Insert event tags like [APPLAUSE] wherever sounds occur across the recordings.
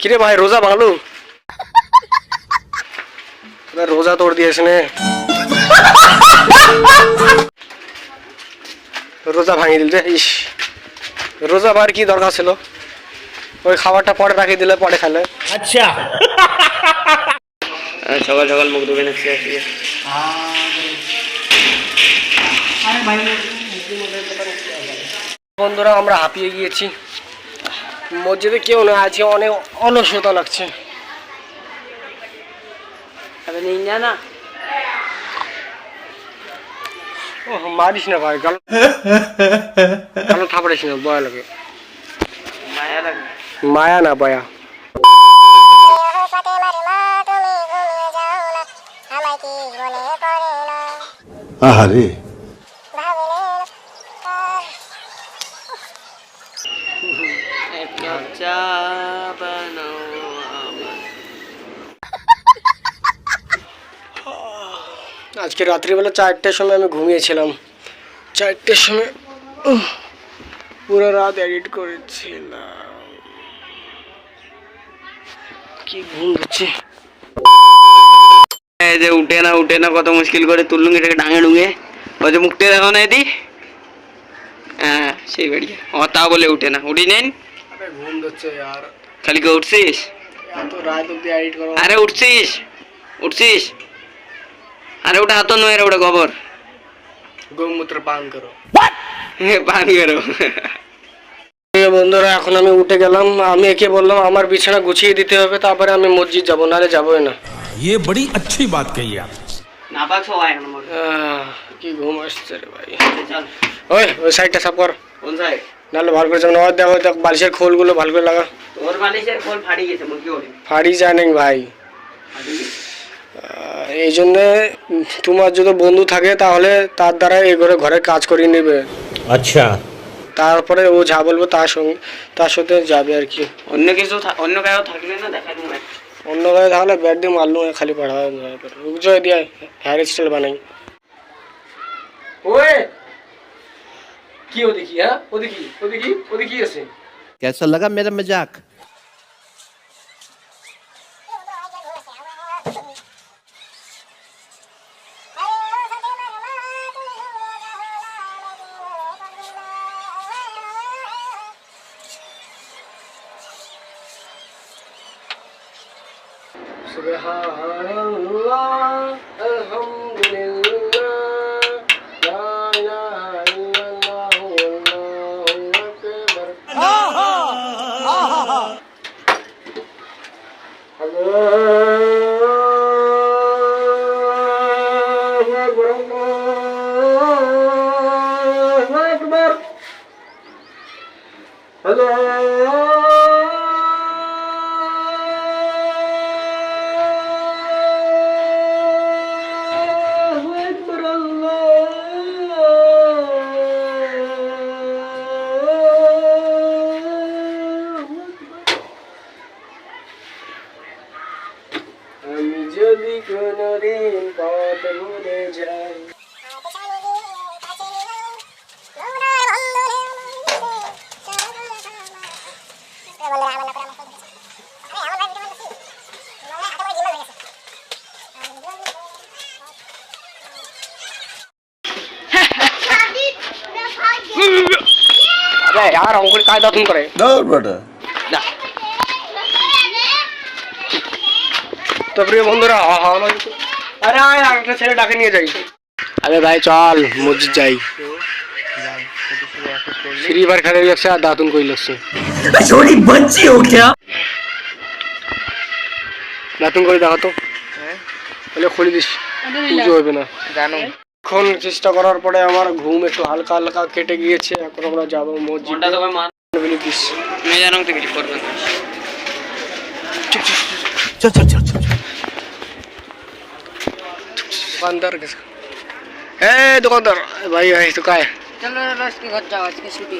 কিরে ভাই রোজা ভালো রোজা তোর দিয়েছে রোজা ভাঙি দিল ইস। রোজা বার কি দরকার ছিল? ওই খাবারটা পরে রাখি দিলে পরে খেলে আচ্ছা। সকাল সকাল মুখ ধুবে বন্ধুরা আমরা হাঁপিয়ে গিয়েছি। মসজিদে কেউ না আছে অনেক অলসতা লাগছে। জানা ও মারিস না ভাই গাল গাল থাপড়িস না বয়া লাগে। মায়া লাগে। মায়া না বয়া আহারে একটা চা বানাও আমার আজকে রাত্রিবেলা চারটের সময় আমি ঘুমিয়েছিলাম। চারটের সময় পুরো রাত এডিট করেছিলাম। কি ঘুম হচ্ছে? এই যে উঠে না উঠে না কত মুশকিল করে তুললুম এটাকে ডাঙে ডুঙে। ওই যে মুখটা দেখো না এদি? হ্যাঁ সেই বাড়ি। ও তা বলে উঠে না। উঠি নেন। ঘুম আর। খালি কে উঠছিস? এত রাত অব্দি এডিট করো আরে উঠছিস। উঠছিস? আরে ওটা হাত নয় রে ওটা খবর গৌমূত্র পান করো পান করো এই বন্ধুরা এখন আমি উঠে গেলাম আমি একে বললাম আমার বিছানা গুছিয়ে দিতে হবে তারপরে আমি মসজিদ যাবো নাহলে যাবোই না ये बड़ी अच्छी बात कही आप না পাক সবাই এখন মোর আহ, কি ঘুম আসছে রে ভাই চল ওই ওই সাইডটা সাফ কর কোন সাইড নাহলে ভালো করে যাবো না ওই দেখো দেখ বালিশের খোলগুলো ভালো করে লাগা তোর বালিশের খোল ফাড়ি গেছে মুরগি ওরে ফাড়ি যায় নাকি ভাই ফাড়ি গেছে। আহ, এই জন্যে উম, তোমার যদি বন্ধু থাকে তাহলে তার দ্বারা এই ঘরে ঘরে কাজ করিয়ে নেবে अच्छा তারপরে ও যা বলবো তার সঙ্গে তার সাথে যাবে আর কি অন্য কিছু থা- অন্য কারো থাকলে না দেখা তুমি অন্য গায়ে তাহলে ব্যাট দিয়ে মারলু খালি পড়া রুক জয় দিয়ে হেয়ার স্টাইল বানাই ওয়ে কি ও দেখি হ্যাঁ ও দেখি ও দেখি ও দেখি আছে कैसा लगा मेरा मजाक سبحان الله الحمد لله لا إله إلا الله والله أكبر آها آها الله أكبر الله أكبر. अबे यार अंकुर काय दातून करे दौड़ बेटा তো প্রিয় বন্ধুরা হা হা আমার আরে আয় আর একটা ছেলে ডাকে নিয়ে যাই আরে ভাই চল মসজিদ যাই ফ্রি ফায়ার খেলে লাগছে আর দাতুন কই লাগছে [LAUGHS] छोटी बच्ची हो क्या দাতুন করে দেখো তো তাহলে খুলে দিস পুজো হবে না জানো এখন চেষ্টা করার পরে আমার ঘুম একটু হালকা হালকা কেটে গিয়েছে এখন আমরা যাবো মসজিদ মনটা তোকে মান বলে দিস মেয়ে জানো তো কিছু করবে না चल चल चल चल दुकानदार कैसे ए दुकानदार भाई भाई तो काय চলো রে আজকে ঘর যাও আজকে ছুটি।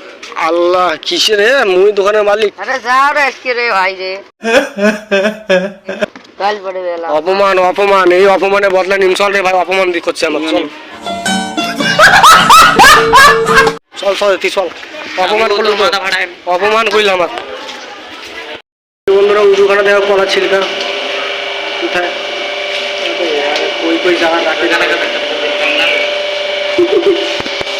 আল্লাহ কিসের রে? মুই দোকানের মালিক। আরে যাও রে আজকে রে ভাই রে। কাল পড়ে বেলা অপমান অপমান এই অপমানে বদলা নিম। চল রে ভাই অপমান দি করছে আমার চল। চল চল তুই চল। অপমান আমি করল তোর মাথা ফাটাই। অপমান করল আমার। বন্ধুরা উজুখানা দেখো কলা ছিলকা কোথায়? ওই কই জায়গা রাখে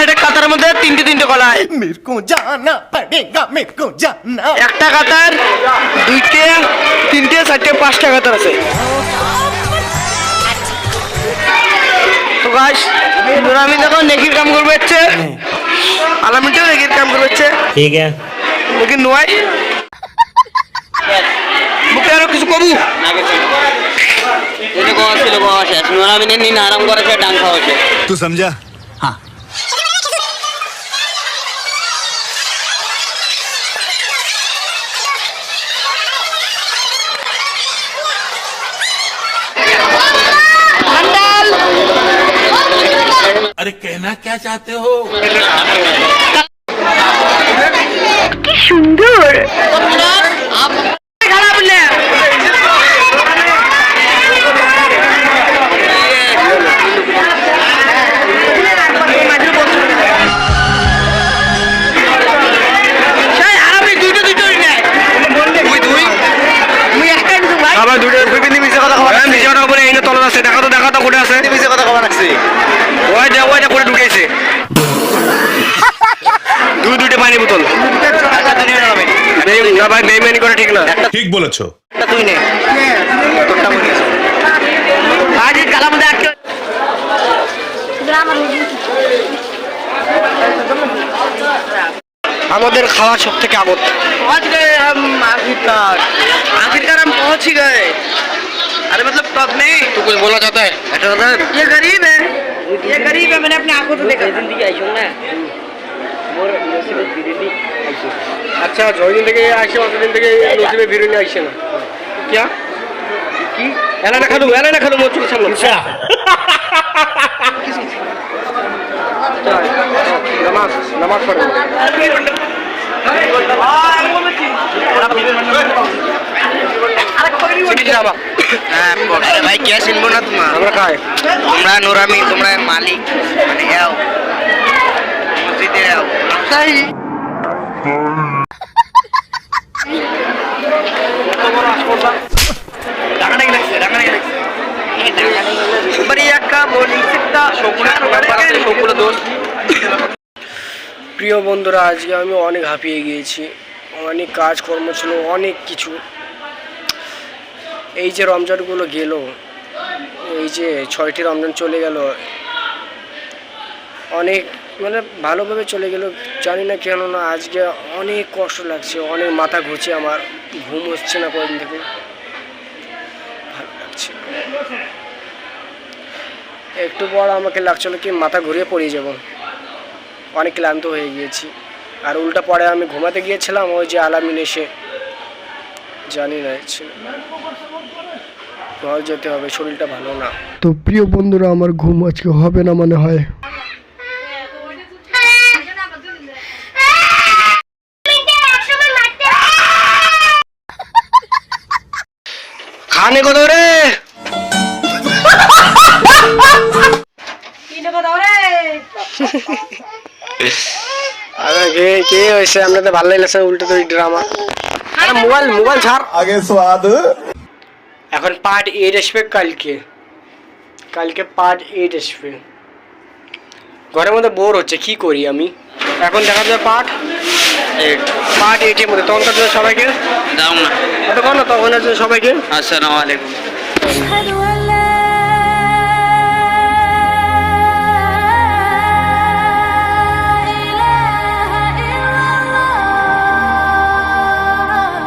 হেঁটে কাতার মধ্যে তিনটে তিনটে কলায় মেরকো জানা পড়েগা মেরকো জানা। একটা কাতার দুইটে তিনটে চারটে পাঁচটা কাতার আছে। তো গাছ যখন নেকির কাম করবে হচ্ছে। আলামিটাও নেকির কাম করবে হচ্ছে। ঠিক আছে। লেকিন নোয়াই। মুখে আরও কিছু কবু। এটা কোয়া ছিল কোয়া শেষ নুরামি নিয়ে আরাম করেছে ডাং খাওয়া তুই সমঝা? अरे कहना क्या चाहते हो খারাপ বোতল। ঠিক বলেছ। আমাদের খাওয়া সব থেকে আবদ্ধ পৌঁছ গে হম আখিরকার আখিরকার গে अरे मतलब कब में तो আচ্ছা যতদিন থেকে আসে অতদিন থেকে নসিবে বিরিয়ানি আসছে না? কিয়া? কি? এলা না খালু এলা না খালু মোর চোখের সামনে। নামাজ নামাজ পড়ে। হ্যাঁ আরে ভাই কে চিনবো না তোমার? আমরা খাই। তোমরা নোরামি তোমরা মালিক মানে প্রিয় বন্ধুরা, আজকে আমি অনেক হাঁপিয়ে গিয়েছি। অনেক কাজকর্ম ছিল, অনেক কিছু। এই যে রমজানগুলো গেল, এই যে ছয়টি রমজান চলে গেল, অনেক মানে ভালোভাবে চলে গেল। জানি না কেন না আজকে অনেক কষ্ট লাগছে, অনেক মাথা ঘুরছে আমার, ঘুম হচ্ছে না কয়েকদিন থেকে। ভালো লাগছে। একটু পর আমাকে লাগছিল কি মাথা ঘুরিয়ে পড়ে যাব। অনেক ক্লান্ত হয়ে গিয়েছি। আর উল্টা পরে আমি ঘুমাতে গিয়েছিলাম, ওই যে আলামিন এসে, জানি না ঘর যেতে হবে, শরীরটা ভালো না। তো প্রিয় বন্ধুরা, আমার ঘুম আজকে হবে না মনে হয়? কানে কত রে আরে কে কে হইছে আমরা তো ভালো লাগছে উল্টো তো ড্রামা আরে মোবাইল মোবাইল ছাড়। আগে স্বাদ এখন পার্ট 8 আসবে কালকে। কালকে পার্ট 8 আসবে। ঘরের মধ্যে বোর হচ্ছে কি করি আমি? এখন দেখা যায় পার্ট পার্টি। এটিএম হতো তখনকার জন্য সবাইকে? দাও না। তখন তখনের জন্য সবাইকে? আসসালামু আলাইকুম।